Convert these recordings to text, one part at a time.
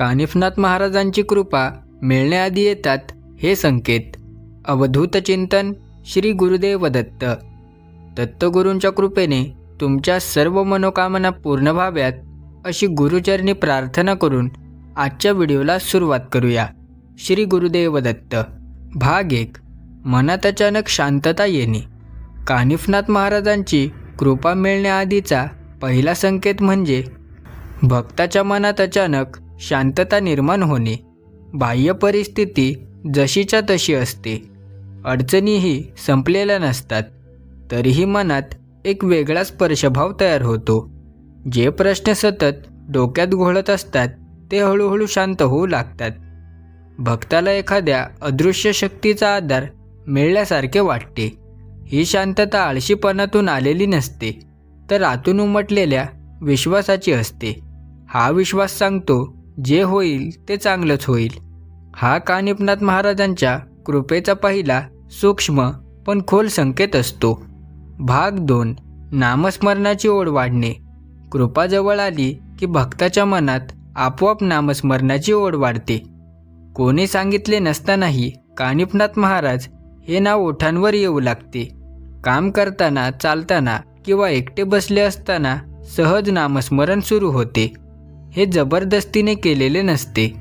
कानिफनाथ महाराजांची कृपा मिळण्याआधी येतात हे संकेत. अवधूत चिंतन श्री गुरुदेव दत्त. दत्तगुरूंच्या कृपेने तुमच्या सर्व मनोकामना पूर्ण व्हाव्यात अशी गुरुचरणी प्रार्थना करून आजच्या व्हिडिओला सुरुवात करूया. श्री गुरुदेव दत्त. भाग एक. मनात अचानक शांतता येणे. कानिफनाथ महाराजांची कृपा मिळण्याआधीचा पहिला संकेत म्हणजे भक्ताच्या मनात अचानक शांतता निर्माण होणे. बाह्य परिस्थिती जशीच्या तशी असते. अडचणीही संपलेल्या नसतात. तरीही मनात एक वेगळा स्पर्शभाव तयार होतो. जे प्रश्न सतत डोक्यात घोळत असतात ते हळूहळू शांत होऊ लागतात. भक्ताला एखाद्या अदृश्य शक्तीचा आधार मिळल्यासारखे वाटते. ही शांतता आळशीपणातून आलेली नसते तर आतून उमटलेल्या विश्वासाची असते. हा विश्वास सांगतो जे होईल ते चांगलंच होईल. हा कानिपनाथ महाराजांच्या कृपेचा पहिला सूक्ष्म पण खोल संकेत असतो. भाग दोन. नामस्मरणाची ओढ वाढणे. कृपा जवळ आली की भक्ताच्या मनात आपोआप नामस्मरणाची ओढ वाढते. कोणी सांगितले नसतानाही कानिपनाथ महाराज हे नाव ओठांवर येऊ लागते? काम करताना चालताना किंवा एकटे बसले असताना सहज नामस्मरण सुरू होते. हे जबरदस्तीने केलेले नसते.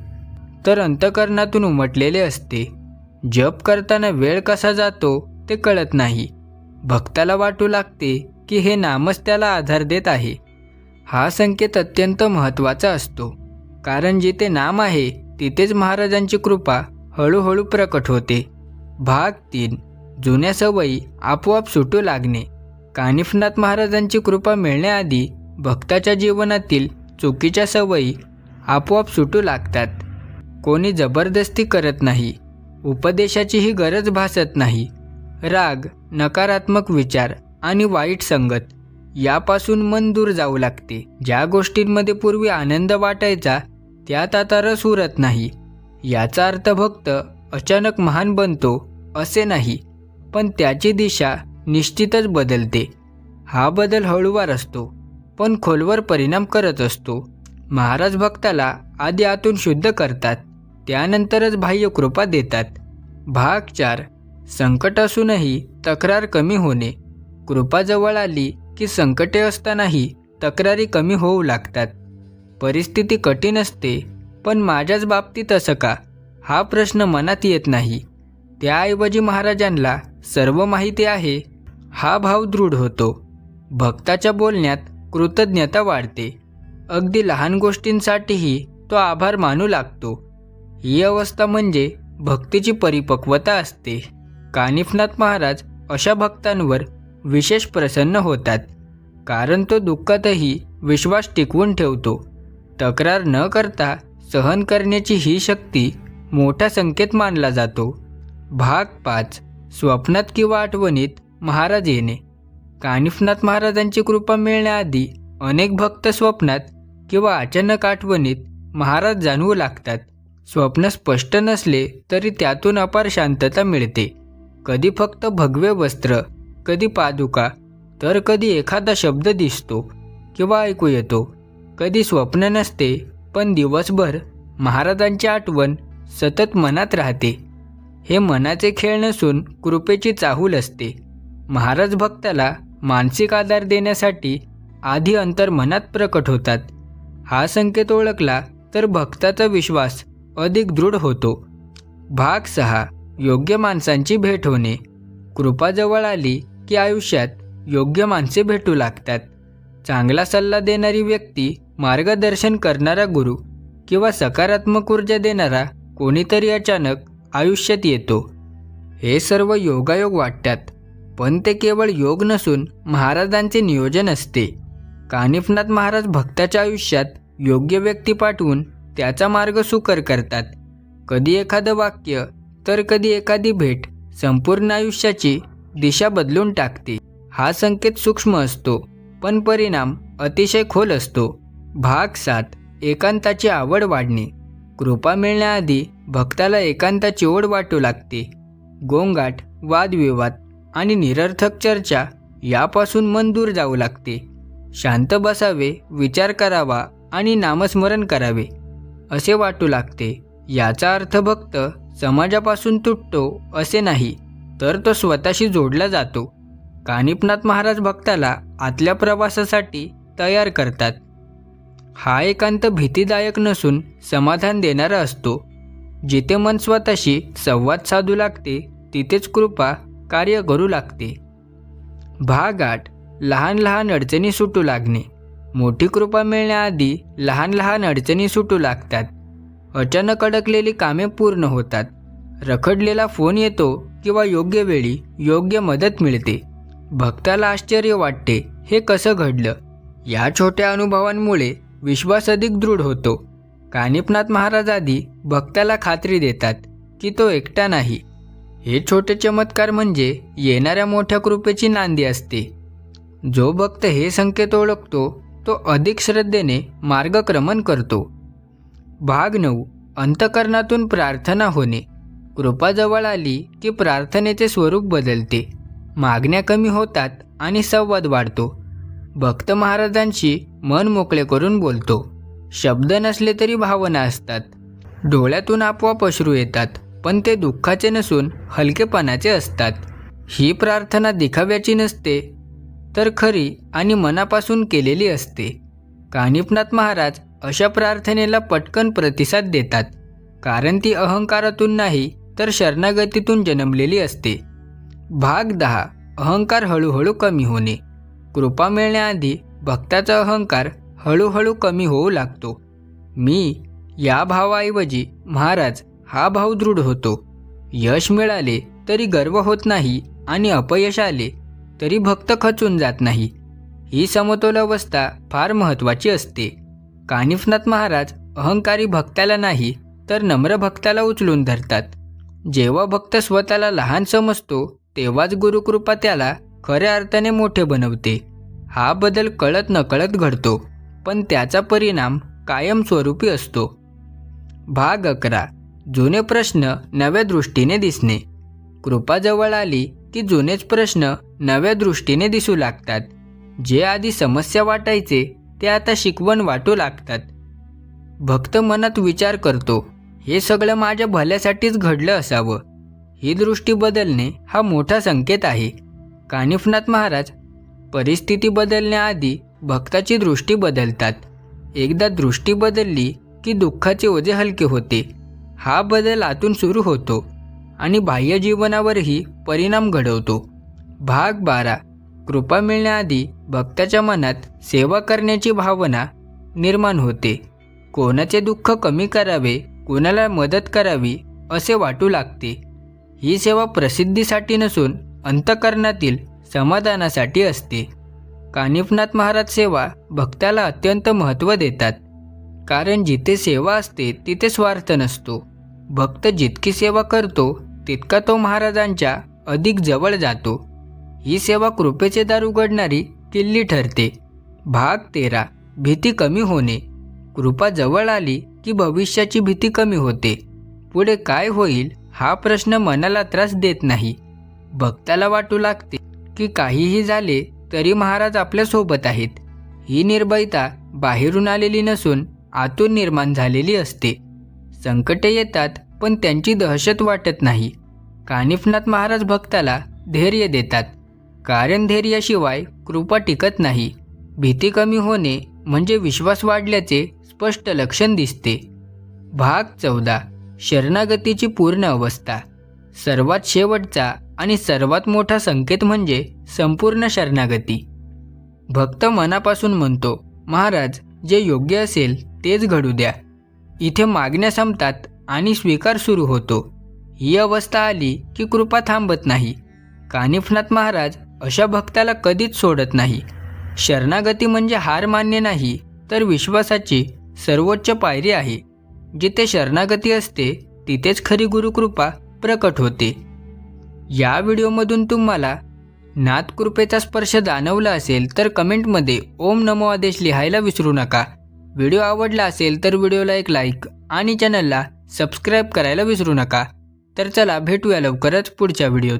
तर अंतकरणातून उमटलेले असते. जप करताना वेळ कसा जातो ते कळत नाही. भक्ताला वाटू लागते की हे नामच त्याला आधार देत आहे. हा संकेत अत्यंत महत्त्वाचा असतो. कारण जिथे नाम आहे तिथेच महाराजांची कृपा हळूहळू प्रकट होते. भाग तीन. जुन्या सवयी आपोआप सुटू लागणे. कानिफनाथ महाराजांची कृपा मिळण्याआधी भक्ताच्या जीवनातील चुकीच्या सवयी आपोआप सुटू लागतात. कोणी जबरदस्ती करत नाही. उपदेशाचीही गरज भासत नाही. राग नकारात्मक विचार आणि वाईट संगत यापासून मन दूर जाऊ लागते. ज्या गोष्टींमध्ये पूर्वी आनंद वाटायचा त्यात आता रस उरत नाही. याचा अर्थ भक्त अचानक महान बनतो असे नाही पण त्याची दिशा निश्चितच बदलते. हा बदल हळूवार असतो. पण खोलवर परिणाम करत असतो. महाराज भक्ताला आधी आतून शुद्ध करतात त्यानंतरच बाह्य कृपा देतात. भाग चार. संकट असूनही तक्रार कमी होणे. कृपा जवळ आली की संकटे असतानाही तक्रारी कमी होऊ लागतात. परिस्थिती कठीण असते पण माझ्याच बाबतीत असं का? हा प्रश्न मनात येत नाही. त्याऐवजी महाराजांना सर्व माहिती आहे हा भाव दृढ होतो. भक्ताच्या बोलण्यात कृतज्ञता वाढते. अगदी लहान गोष्टींसाठीही तो आभार मानू लागतो. ही अवस्था म्हणजे भक्तीची परिपक्वता असते. कानिफनाथ महाराज अशा भक्तांवर विशेष प्रसन्न होतात. कारण तो दुःखातही विश्वास टिकवून ठेवतो. तक्रार न करता सहन करण्याची ही शक्ती मोठा संकेत मानला जातो. भाग पाच. स्वप्नात किंवा आठवणीत महाराज येणे. कानिफनाथ महाराजांची कृपा मिळण्याआधी अनेक भक्त स्वप्नात किंवा अचानक आठवणीत महाराज जाणवू लागतात. स्वप्न स्पष्ट नसले तरी त्यातून अपार शांतता मिळते. कधी फक्त भगवे वस्त्र कधी पादुका तर कधी एखादा शब्द दिसतो किंवा ऐकू येतो. कधी स्वप्न नसते पण दिवसभर महाराजांची आठवण सतत मनात राहते. हे मनाचे खेळ नसून कृपेची चाहूल असते. महाराज भक्ताला मानसिक आधार देण्यासाठी आधी अंतर मनात प्रकट होतात. हा संकेत ओळखला तर भक्ताचा विश्वास अधिक दृढ होतो. भाग सहा. योग्य माणसांची भेट होणे. कृपा जवळ आली की आयुष्यात योग्य माणसे भेटू लागतात. चांगला सल्ला देणारी व्यक्ती मार्गदर्शन करणारा गुरु किंवा सकारात्मक ऊर्जा देणारा कोणीतरी अचानक आयुष्यात येतो. हे सर्व योगायोग वाटतात. पण ते केवळ योग नसून महाराजांचे नियोजन असते. कानिफनाथ महाराज भक्ताच्या आयुष्यात योग्य व्यक्ती पाठवून त्याचा मार्ग सुकर करतात. कधी एखादं वाक्य तर कधी एखादी भेट संपूर्ण आयुष्याची दिशा बदलून टाकते. हा संकेत सूक्ष्म असतो पण परिणाम अतिशय खोल असतो. भाग सात एकांताची आवड वाढणे. कृपा मिळण्याआधी भक्ताला एकांताची ओढ वाटू लागते. गोंगाट वादविवाद आणि निरर्थक चर्चा यापासून मन दूर जाऊ लागते. शांत बसावे विचार करावा आणि नामस्मरण करावे असे वाटू लागते. याचा अर्थ भक्त समाजापासून तुटतो असे नाही तर तो स्वतःशी जोडला जातो. कानिपनाथ महाराज भक्ताला आतल्या प्रवासासाठी तयार करतात. हा एकांत भीतीदायक नसून समाधान देणारा असतो. जिथे मन स्वतःशी संवाद साधू लागते तिथेच कृपा कार्य करू लागते. भाग आठ. लहान लहान अडचणी सुटू लागणे. मोठी कृपा मिळण्याआधी लहान लहान अडचणी सुटू लागतात. अचानक अडकलेली कामे पूर्ण होतात. रखडलेला फोन येतो किंवा योग्य वेळी योग्य मदत मिळते. भक्ताला आश्चर्य वाटते हे कसं घडलं? या छोट्या अनुभवांमुळे विश्वास अधिक दृढ होतो. कानिपनाथ महाराज आधी भक्ताला खात्री देतात की तो एकटा नाही. हे छोटे चमत्कार म्हणजे येणाऱ्या मोठ्या कृपेची नांदी असते. जो भक्त हे संकेत ओळखतो तो अधिक श्रद्धेने मार्गक्रमण करतो. भाग नऊ. अंतकरणातून प्रार्थना होणे. कृपा जवळ आली की प्रार्थनेचे स्वरूप बदलते. मागण्या कमी होतात आणि संवाद वाढतो. भक्त महाराजांशी मन मोकळे करून बोलतो. शब्द नसले तरी भावना असतात. डोळ्यातून आपोआप अश्रू येतात. पण ते दुःखाचे नसून हलकेपणाचे असतात. ही प्रार्थना दिखाव्याची नसते तर खरी आणि मनापासून केलेली असते. कानिपनाथ महाराज अशा प्रार्थनेला पटकन प्रतिसाद देतात. कारण ती अहंकारातून नाही तर शरणागतीतून जन्मलेली असते. भाग दहा. अहंकार हळूहळू कमी होणे. कृपा मिळण्याआधी भक्ताचा अहंकार हळूहळू कमी होऊ लागतो. मी या भावाऐवजी महाराज हा भाव दृढ होतो. यश मिळाले तरी गर्व होत नाही आणि अपयश आले तरी भक्त खचून जात नाही. ही समतोल अवस्था फार महत्त्वाची असते. कानिफनाथ महाराज अहंकारी भक्ताला नाही तर नम्र भक्ताला उचलून धरतात. जेव्हा भक्त स्वतःला लहान समजतो तेव्हाच गुरुकृपा त्याला खऱ्या अर्थाने मोठे बनवते. हा बदल कळत नकळत घडतो पण त्याचा परिणाम कायमस्वरूपी असतो. भाग अकरा. जुने प्रश्न नव्या दृष्टीने दिसणे. कृपा जवळ आली की जुनेच प्रश्न नव्या दृष्टीने दिसू लागतात. जे आधी समस्या वाटायचे ते आता शिकवण वाटू लागतात. भक्त मनात विचार करतो हे सगळं माझ्या भल्यासाठीच घडलं असावं. ही दृष्टी बदलणे हा मोठा संकेत आहे. कानिफनाथ महाराज परिस्थिती बदलण्याआधी भक्ताची दृष्टी बदलतात. एकदा दृष्टी बदलली की दुःखाचे ओझे हलके होते. हा बदल आतून सुरू होतो आणि बाह्य जीवनावरही परिणाम घडवतो. भाग बारा. कृपा मिळण्याआधी भक्ताच्या मनात सेवा करण्याची भावना निर्माण होते. कोणाचे दुःख कमी करावे कोणाला मदत करावी असे वाटू लागते. ही सेवा प्रसिद्धीसाठी नसून अंतकरणातील समाधानासाठी असते. कानिफनाथ महाराज सेवा भक्ताला अत्यंत महत्त्व देतात. कारण जिथे सेवा असते तिथे स्वार्थ नसतो. भक्त जितकी सेवा करतो तितका तो महाराजांच्या अधिक जवळ जातो. ही सेवा कृपेचे दार उघडणारी किल्ली ठरते. भाग तेरा. भीती कमी होणे. कृपा जवळ आली की भविष्याची भीती कमी होते. पुढे काय होईल हा प्रश्न मनाला त्रास देत नाही. भक्ताला वाटू लागते की काहीही झाले तरी महाराज आपल्यासोबत आहेत. ही निर्भयता बाहेरून आलेली नसून आतून निर्माण झालेली असते. संकटे येतात पण त्यांची दहशत वाटत नाही. कानिफनाथ महाराज भक्ताला धैर्य देतात. कारण धैर्याशिवाय कृपा टिकत नाही. भीती कमी होणे म्हणजे विश्वास वाढल्याचे स्पष्ट लक्षण दिसते. भाग चौदा. शरणागतीची पूर्ण अवस्था. सर्वात शेवटचा आणि सर्वात मोठा संकेत म्हणजे संपूर्ण शरणागती. भक्त मनापासून म्हणतो महाराज जे योग्य असेल तेच घडू द्या. इथे मागण्या संपतात आणि स्वीकार सुरू होतो. ही अवस्था आली की कृपा थांबत नाही. कानिफनाथ महाराज अशा भक्ताला कधीच सोडत नाही. शरणागती म्हणजे हार मान्य नाही तर विश्वासाची सर्वोच्च पायरी आहे. जिथे शरणागती असते तिथेच खरी गुरुकृपा प्रकट होते. या व्हिडिओमधून तुम्हाला नाथकृपेचा स्पर्श जाणवला असेल तर कमेंटमध्ये ओम नमो आदेश लिहायला विसरू नका. व्हिडिओ आवडला असेल तर व्हिडिओला एक लाईक आणि चॅनलला सबस्क्राईब करायला विसरू नका. तर चला भेटूया लवकरच पुढच्या व्हिडिओत.